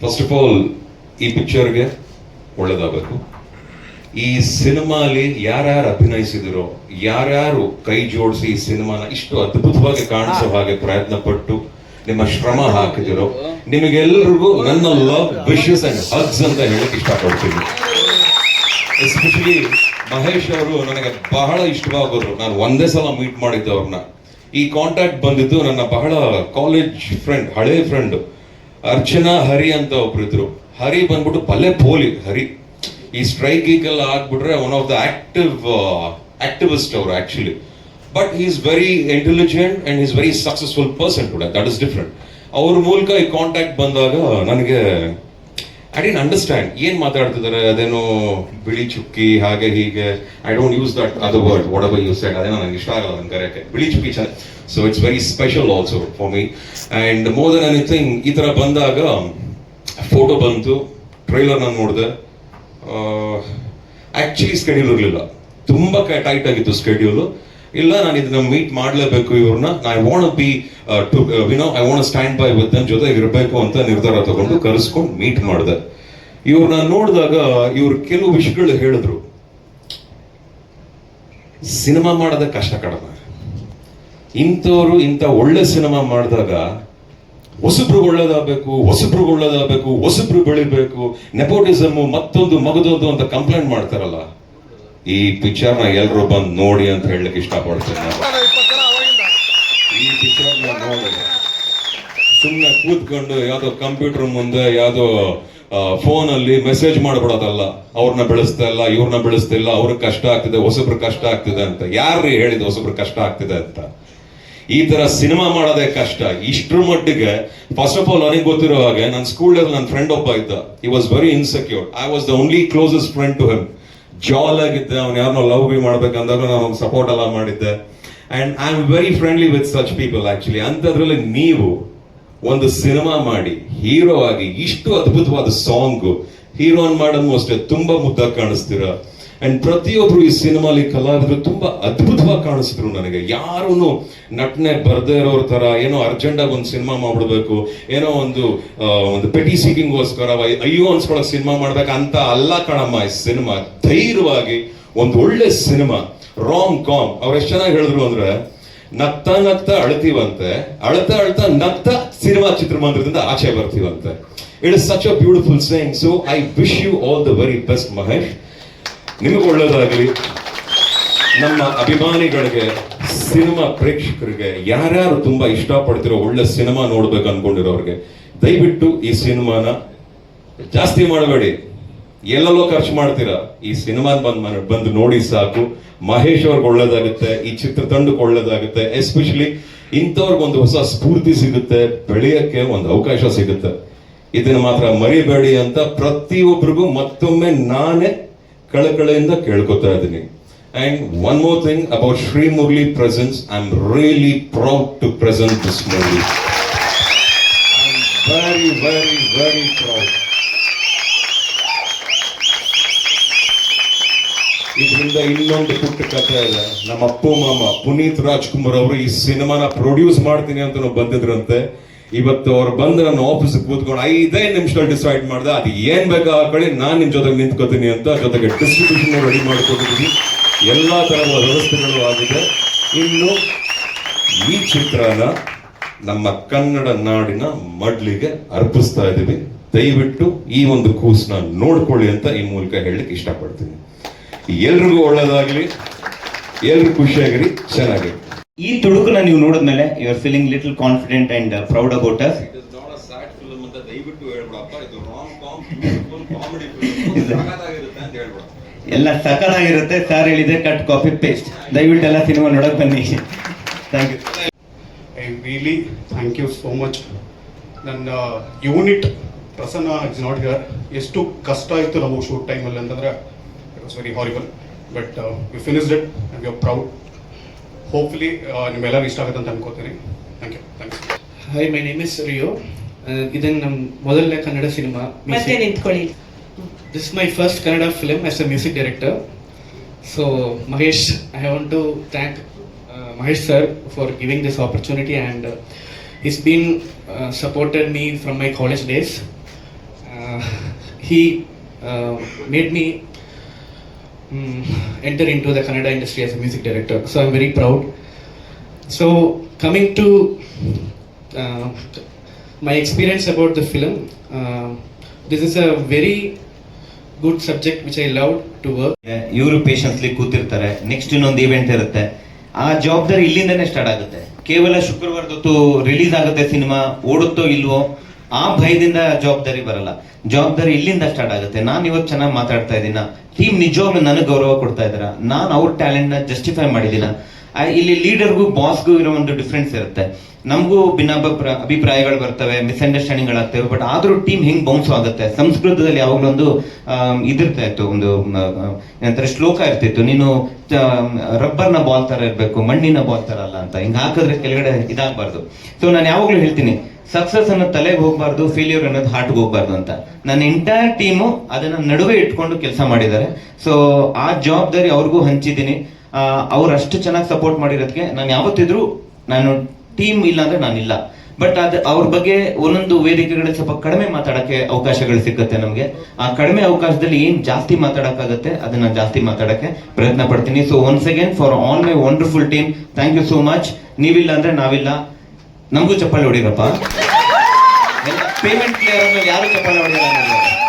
First of all ಈ ಪಿಕ್ಚರ್ಗೆ ಒಳ್ಳೇದಾಗಬೇಕು. ಈ ಸಿನಿಮಾಲಿ ಯಾರ್ಯಾರು ಅಭಿನಯಿಸಿದಿರೋ ಯಾರ್ಯಾರು ಕೈ ಜೋಡಿಸಿ ಈ ಸಿನಿಮಾನ ಇಷ್ಟು ಅದ್ಭುತವಾಗಿ ಕಾಣಿಸೋ ಹಾಗೆ ಪ್ರಯತ್ನ ಪಟ್ಟು ನಿಮ್ಮ ಶ್ರಮ ಹಾಕಿದಿರೋ ನಿಮಗೆಲ್ಲರಿಗೂ ನನ್ನ ಲವ್ ವಿಶಸ್ ಅಂಡ್ ಹಗ್ಸ್ ಅಂತ ಹೇಳಕ್ ಇಷ್ಟಪಡ್ತೀನಿ. ಎಸ್ಪೆಷಲಿ ಮಹೇಶ್ ಅವರು ನನಗೆ ಬಹಳ ಇಷ್ಟವಾಗೋರು. ನಾನು ಒಂದೇ ಸಲ ಮೀಟ್ ಮಾಡಿದ್ದೆ ಅವ್ರನ್ನ. ಈ ಕಾಂಟ್ಯಾಕ್ಟ್ ಬಂದಿದ್ದು ನನ್ನ ಬಹಳ ಕಾಲೇಜ್ ಫ್ರೆಂಡ್ ಹಳೆ ಫ್ರೆಂಡ್ ಅರ್ಚನಾ, ಹರಿ ಅಂತ ಒಬ್ರಿದ್ರು ಹರಿ ಬಂದ್ಬಿಟ್ಟು ಪಲ್ಲೆ ಪೋಲಿ, ಹರಿ. ಈ ಸ್ಟ್ರೈಕ್ ಎಲ್ಲ ಆಗ್ಬಿಟ್ರೆ one of the active activist ಅವರು actually but is very intelligent and is very successful person ಕೂಡ ದಟ್ ಇಸ್ ಡಿಫ್ರೆಂಟ್ ಅವ್ರ ಮೂಲಕ ಈ ಕಾಂಟ್ಯಾಕ್ಟ್ ಬಂದಾಗ ನನಗೆ ಐ ಡಿಂಟ್ ಅಂಡರ್ಸ್ಟ್ಯಾಂಡ್ ಏನ್ ಮಾತಾಡ್ತಿದ್ದಾರೆ? ಅದೇನೋ ಬಿಳಿ ಚುಕ್ಕಿ, ಹಾಗೆ ಹೀಗೆ. I don't use that other word whatever use ಅದೇನೋ ನನಗೆ ಇಷ್ಟ ಆಗಲ್ಲ ನನ್ನ ಕರೆಕ್ಟ್ ಬಿಳಿ ಚುಕ್ಕಿ so it's very special also for me and more than anything ಈ ಥರ ಬಂದಾಗ ಫೋಟೋ ಬಂತು ಟ್ರೈಲರ್ ನಾನು ನೋಡಿದೆ. ಆ್ಯಕ್ಚುಲಿ ಸ್ಕೆಡ್ಯೂಲ್ ಇರಲಿಲ್ಲ. ತುಂಬಾ ಟೈಟ್ ಆಗಿತ್ತು ಸ್ಕೆಡ್ಯೂಲ್ ಇಲ್ಲ, ನಾನು ಇದನ್ನ ಮೀಟ್ ಮಾಡಲೇಬೇಕು ಇವ್ರನ್ನ. I want be to ವಿನೋ I want stand by with ನನ್ನ ಜೊತೆ ಇರಬೇಕು ಅಂತ ನಿರ್ಧಾರ ತಗೊಂಡು ಕರೆಸ್ಕೊಂಡು ಮೀಟ್ ಮಾಡಿದೆ. ಇವ್ರನ್ನ ನೋಡಿದಾಗ, ಇವ್ರು ಕೆಲವು ವಿಷಯಗಳು ಹೇಳಿದ್ರು. ಸಿನಿಮಾ ಮಾಡೋದಕ್ಕೆ ಕಷ್ಟ ಕಡಿಮೆ. ಇಂಥವ್ರು ಇಂಥ ಒಳ್ಳೆ ಸಿನಿಮಾ ಮಾಡಿದಾಗ ಹೊಸಬ್ರು ಒಳ್ಳೇದಾಗಬೇಕು ಹೊಸಬ್ರು ಒಳ್ಳೇದಾಗಬೇಕು, ಹೊಸಬ್ರು ಬೆಳಿಬೇಕು, ನೆಪೋಟಿಸಮ್ ಮತ್ತೊಂದು ಮಗದೊಂದು ಅಂತ ಕಂಪ್ಲೇಂಟ್ ಮಾಡ್ತಾರಲ್ಲ. ಈ ಪಿಕ್ಚರ್ನ ಎಲ್ಲರೂ ಬಂದು ನೋಡಿ ಅಂತ ಹೇಳಲಿಕ್ಕೆ ಇಷ್ಟಪಡ್ತೇನೆ. ಈ ಪಿಕ್ಚರ್ನ ನೋಡಿ. ಸುಮ್ಮನೆ ಕೂತ್ಕೊಂಡು ಯಾವುದೋ ಕಂಪ್ಯೂಟರ್ ಮುಂದೆ ಯಾವುದೋ ಫೋನ್ ಅಲ್ಲಿ ಮೆಸೇಜ್ ಮಾಡ್ಬಿಡೋದಲ್ಲ. ಅವ್ರನ್ನ ಬೆಳೆಸ್ತಾ ಇಲ್ಲ ಇವ್ರನ್ನ ಬೆಳೆಸ್ತಿಲ್ಲ ಅವ್ರಿಗೆ ಕಷ್ಟ ಆಗ್ತಿದೆ ಹೊಸಬ್ರು ಕಷ್ಟ ಆಗ್ತಿದೆ ಅಂತ. ಯಾರು ಹೇಳಿದ ಹೊಸಬ್ರು ಕಷ್ಟ ಆಗ್ತಿದೆ ಅಂತ? ಈ ತರ ಸಿನಿಮಾ ಮಾಡೋದೇ ಕಷ್ಟ. ಇಷ್ಟ್ರ ಮಟ್ಟಿಗೆ ಫಸ್ಟ್ ಆಫ್ ಆಲ್ ನನಗೆ ಗೊತ್ತಿರೋ ಹಾಗೆ ನನ್ನ ಸ್ಕೂಲ್ ನನ್ನ ಫ್ರೆಂಡ್ ಒಬ್ಬ ಇದ್ದ. He was very insecure I was the only closest friend to him ಜಾಲ್ ಆಗಿದ್ದೆ ಅವ್ನು ಯಾರನ್ನೋ ಲವ್ ಬಿ ಮಾಡ್ಬೇಕಂದಾಗ ನಾನು ಸಪೋರ್ಟ್ ಎಲ್ಲ ಮಾಡಿದ್ದೆ. And I am very friendly with such people actually ಅಂಥದ್ರಲ್ಲಿ ನೀವು ಒಂದು ಸಿನಿಮಾ ಮಾಡಿ ಹೀರೋ ಆಗಿ, ಇಷ್ಟು ಅದ್ಭುತವಾದ ಸಾಂಗ್ ಹೀರೋನ್ ಮಾಡೋದು ಅಷ್ಟೇ, ತುಂಬಾ ಮುದ್ದಾಗಿ ಕಾಣಿಸ್ತೀರ. ಅಂಡ್ ಪ್ರತಿಯೊಬ್ರು ಈ ಸಿನಿಮಾಲಿ ಕಲಾವಿದರು ತುಂಬಾ ಅದ್ಭುತವಾಗಿ ಕಾಣಿಸಿದ್ರು ನನಗೆ. ಯಾರೂ ನಟನೆ ಬರ್ದೇ ಇರೋರ್ ತರ ಏನೋ ಅರ್ಜೆಂಟಾಗಿ ಒಂದು ಸಿನಿಮಾ ಮಾಡ್ಬಿಡ್ಬೇಕು, ಏನೋ ಒಂದು ಒಂದು ಪೆಟಿ ಸೀಕಿಂಗ್ಗೋಸ್ಕರ ಅಯ್ಯೋ ಅನ್ಸ್ಕೊಳ್ಳೋ ಸಿನಿಮಾ ಮಾಡ್ಬೇಕಂತ ಅಲ್ಲ ಕಣಮ್ಮ, ಈ ಸಿನಿಮಾ ಧೈರ್ಯವಾಗಿ ಒಂದು ಒಳ್ಳೆ ಸಿನಿಮಾ, ರಾಮ್ ಕಾಮ್. ಅವ್ರು ಎಷ್ಟು ಚೆನ್ನಾಗಿ ಹೇಳಿದ್ರು ಅಂದ್ರೆ, ನಗ್ತಾ ನಗ್ತಾ ಅಳ್ತೀವಂತೆ, ಅಳ್ತಾ ಅಳ್ತಾ ನಗ್ತಾ ಸಿನಿಮಾ ಚಿತ್ರಮಂದಿರದಿಂದ ಆಚೆ ಬರ್ತೀವಂತೆ. It is such a beautiful saying so I wish you all the very best Mahesh ನಿಮಗೆ ಒಳ್ಳೇದಾಗಲಿ ನಮ್ಮ ಅಭಿಮಾನಿಗಳಿಗೆ ಸಿನಿಮಾ ಪ್ರೇಕ್ಷಕರಿಗೆ ಯಾರ್ಯಾರು ತುಂಬಾ ಇಷ್ಟಪಡ್ತಿರೋ ಒಳ್ಳೆ ಸಿನಿಮಾ ನೋಡ್ಬೇಕು ಅನ್ಕೊಂಡಿರೋರಿಗೆ, ದಯವಿಟ್ಟು ಈ ಸಿನಿಮಾನ ಜಾಸ್ತಿ ಮಾಡಬೇಡಿ. ಎಲ್ಲೆಲ್ಲೋ ಖರ್ಚು ಮಾಡ್ತೀರಾ? ಈ ಸಿನಿಮಾ ಬಂದ್ ಬಂದು ನೋಡಿ ಸಾಕು. ಮಹೇಶ್ ಅವ್ರಿಗೆ ಒಳ್ಳೇದಾಗುತ್ತೆ, ಈ ಚಿತ್ರತಂಡಕ್ಕೆ ಒಳ್ಳೇದಾಗುತ್ತೆ, ಎಸ್ಪೆಷಲಿ ಇಂಥವ್ರಿಗೆ ಒಂದು ಹೊಸ ಸ್ಫೂರ್ತಿ ಸಿಗುತ್ತೆ, ಬೆಳೆಯಕ್ಕೆ ಒಂದು ಅವಕಾಶ ಸಿಗುತ್ತೆ. ಇದನ್ನ ಮಾತ್ರ ಮರಿಬೇಡಿ ಅಂತ ಪ್ರತಿಯೊಬ್ಬರಿಗೂ ಮತ್ತೊಮ್ಮೆ ನಾನೇ ಕಳಕಳೆಯಿಂದ ಕೇಳ್ಕೊತಾ ಇದ್ದೀನಿ. And one more thing about Shri Murali presence I am really proud to present this movie very very very proud ಇದರಿಂದ ಇನ್ನೊಂದು ಪುಟ್ಟ ಕಥೆ ಇದೆ. ನಮ್ಮ ಅಪ್ಪು ಮಾಮ ಪುನೀತ್ ರಾಜ್ಕುಮಾರ್ ಅವರು ಈ ಸಿನಿಮಾನ ಪ್ರೊಡ್ಯೂಸ್ ಮಾಡ್ತೀನಿ ಅಂತ ಬಂದಿದ್ರಂತೆ. ಇವತ್ತು ಅವ್ರು ಬಂದು ನನ್ನ ಆಫೀಸ್ ಕೂತ್ಕೊಂಡು ಐದೇ ನಿಮಿಷದಲ್ಲಿ ಡಿಸೈಡ್ ಮಾಡ್ದೆ, ಅದು ಏನ್ ಬೇಕಾ ಕಡೆ ನಾನ್ ನಿಮ್ ಜೊತೆಗೆ ನಿಂತ್ಕೋತೀನಿ ಅಂತ ಜೊತೆಗೆ ಡಿಸ್ಟ್ರಿಬ್ಯೂಷನ್ ರೆಡಿ ಮಾಡ್ಕೊಂಡಿದ್ದೀನಿ ಎಲ್ಲಾ ತರಹದ ವ್ಯವಸ್ಥೆಗಳು ಆಗಿದೆ. ಇನ್ನು ಈ ಚಿತ್ರನ ನಮ್ಮ ಕನ್ನಡ ನಾಡಿನ ಮಡ್ಲಿಗೆ ಅರ್ಪಿಸ್ತಾ ಇದ್ದೀವಿ. ದಯವಿಟ್ಟು ಈ ಒಂದು ಕೂಸ್ನ ನೋಡ್ಕೊಳ್ಳಿ ಅಂತ ಈ ಮೂಲಕ ಹೇಳಲಿಕ್ಕೆ ಇಷ್ಟಪಡ್ತೀನಿ. ಎಲ್ರಿಗೂ ಒಳ್ಳೇದಾಗ್ಲಿ. ಎಲ್ರು ಖುಷಿಯಾಗಿರಿ ಚೆನ್ನಾಗಿ ಈ ತುಡುಕನ್ನ ನೀವು ನೋಡಿದ್ಮೇಲೆ you are feeling little confident and proud about us ದಯವಿಟ್ಟು ಹೇಳ್ಬಿಡಪ್ಪ. ಇದು ಕಾಮಿಡಿ ಅಂತ ಹೇಳ್ಬಿಡ ಎಲ್ಲ ಸಕಲಾಗಿರುತ್ತೆ ಸರ್ ಹೇಳಿದೆ ಕಟ್ ಕಾಪಿ ಪೇಸ್ಟ್ ದಯವಿಟ್ಟು ಎಲ್ಲ ಸಿನಿಮಾ ನೋಡಕ್ ಬನ್ನಿ. Thank you I really thank you so much ನನ್ನ unit Prasanna is not here ಎಷ್ಟು ಕಷ್ಟ ಇತ್ತು ನಾವು ಶೂಟ್ ಟೈಮಲ್ಲಿ ಅಂತಂದ್ರೆ it was very horrible but you finished it and you proud hopefully ನಿಮ್ಮೆಲ್ಲರೂ ಇಷ್ಟ ಆಗುತ್ತೆ ಅಂತ ಅನ್ಕೋತೀನಿ. Thank you thanks hi my name is Rio ಇದನ್ನು ನಮ್ಮ ಮೊದಲನೇ ಕನ್ನಡ ಸಿನಿಮಾ ಮತ್ತೆ ನಿಂತ್ಕೊಳ್ಳಿ. This my first Kannada film as a music director so Mahesh I want to thank Mahesh sir for giving this opportunity and is been supported me from my college days uh, he uh, made me mm, enter into the Kannada industry as a music director. So I'm very proud. So coming to uh, my experience about the film, uh, this is a very good subject which I loved to work. ಇವರು patiently ಕೂತಿರ್ತಾರೆ next ಇನ್ನೊಂದು event ಇರುತ್ತೆ ಆ ಜವಾಬ್ದಾರಿ ಇಲ್ಲಿಂದನೇ start ಆಗುತ್ತೆ ಕೇವಲ ಶುಕ್ರವಾರದೊತ್ತು release ಆಗುತ್ತೆ ಸಿನಿಮಾ ಓಡುತ್ತೋ ಇಲ್ವೋ ಆ ಭಯದಿಂದ ಜವಾಬ್ದಾರಿ ಬರಲ್ಲ. ಜವಾಬ್ದಾರಿ ಇಲ್ಲಿಂದ ಸ್ಟಾರ್ಟ್ ಆಗುತ್ತೆ. ನಾನು ಇವತ್ತು ಚೆನ್ನಾಗಿ ಮಾತಾಡ್ತಾ ಇದ್ದೀನ. ಟೀಮ್ ನಿಜವಾಗ್ಲೂ ನನಗೆ ಗೌರವ ಕೊಡ್ತಾ ಇದ್ದೀರಾ? ನಾನು ಅವ್ರ ಟ್ಯಾಲೆಂಟ್ನ ಜಸ್ಟಿಫೈ ಮಾಡಿದ್ದೀನ. ಇಲ್ಲಿ ಲೀಡರ್ಗೂ ಬಾಸ್ಗೂ ಇರೋ ಒಂದು ಡಿಫ್ರೆನ್ಸ್ ಇರುತ್ತೆ. ನಮಗೂ ಭಿನ್ನಾಭ ಅಭಿಪ್ರಾಯಗಳು ಬರ್ತವೆ ಮಿಸ್ಅಂಡರ್ಸ್ಟ್ಯಾಂಡಿಂಗ್ ಗಳಾಗ್ತವೆ ಬಟ್ ಆದ್ರೂ ಟೀಮ್ ಹೆಂಗ್ ಬೌನ್ಸ್ ಆಗುತ್ತೆ? ಸಂಸ್ಕೃತದಲ್ಲಿ ಯಾವಾಗಲೂ ಒಂದು ಇದಿರ್ತಾ ಇತ್ತು, ಒಂದು ಏನಂತಾರೆ, ಶ್ಲೋಕ ಇರ್ತಿತ್ತು. ನೀನು ರಬ್ಬರ್ನ ಬಾಲ್ ತರ ಇರಬೇಕು, ಮಣ್ಣಿನ ಬಾಲ್ ತರ ಅಲ್ಲ ಅಂತ. ಹಿಂಗ್ ಹಾಕಿದ್ರೆ ಕೆಳಗಡೆ ಇದಾಗಬಾರ್ದು. ಸೊ ನಾನು ಯಾವಾಗ್ಲೂ ಹೇಳ್ತೀನಿ ಸಕ್ಸಸ್ ಅನ್ನೋದು ತಲೆಗೆ ಹೋಗ್ಬಾರ್ದು ಫೇಲ್ಯೂರ್ ಅನ್ನೋದು ಹಾರ್ಟ್ಗೆ ಹೋಗ್ಬಾರ್ದು ಅಂತ. ನನ್ನ ಎಂಟೈರ್ ಟೀಮು ಅದನ್ನ ನಡುವೆ ಇಟ್ಕೊಂಡು ಕೆಲಸ ಮಾಡಿದ್ದಾರೆ. ಸೊ ಆ ಜವಾಬ್ದಾರಿ ಅವ್ರಿಗೂ ಹಂಚಿದ್ದೀನಿ. ಅವ್ರು ಅಷ್ಟು ಚೆನ್ನಾಗಿ ಸಪೋರ್ಟ್ ಮಾಡಿರೋದಕ್ಕೆ ನಾನು ಯಾವತ್ತಿದ್ರು ನಾನು ಟೀಮ್ ಇಲ್ಲ ಅಂದ್ರೆ ನಾನಿಲ್ಲ ಬಟ್ ಅದು ಅವ್ರ ಬಗ್ಗೆ ಒಂದೊಂದು ವೇದಿಕೆಗಳಲ್ಲಿ ಸ್ವಲ್ಪ ಕಡಿಮೆ ಮಾತಾಡಕ್ಕೆ ಅವಕಾಶಗಳು ಸಿಗುತ್ತೆ ನಮಗೆ. ಆ ಕಡಿಮೆ ಅವಕಾಶದಲ್ಲಿ ಏನ್ ಜಾಸ್ತಿ ಮಾತಾಡಕ್ಕಾಗತ್ತೆ ಅದನ್ನ ಜಾಸ್ತಿ ಮಾತಾಡಕ್ಕೆ ಪ್ರಯತ್ನ ಪಡ್ತೀನಿ. So once again for all my wonderful team thank you so much ನೀವಿಲ್ಲ ಅಂದ್ರೆ ನಾವಿಲ್ಲ. ನಮಗೂ ಚಪ್ಪಾಳೆ ಎಲ್ಲ ಪೇಮೆಂಟ್ ಕ್ಲಿಯರ್ ಯಾರು ಚಪ್ಪಾಳೆ ಹೊಡೆಯಲ್ಲ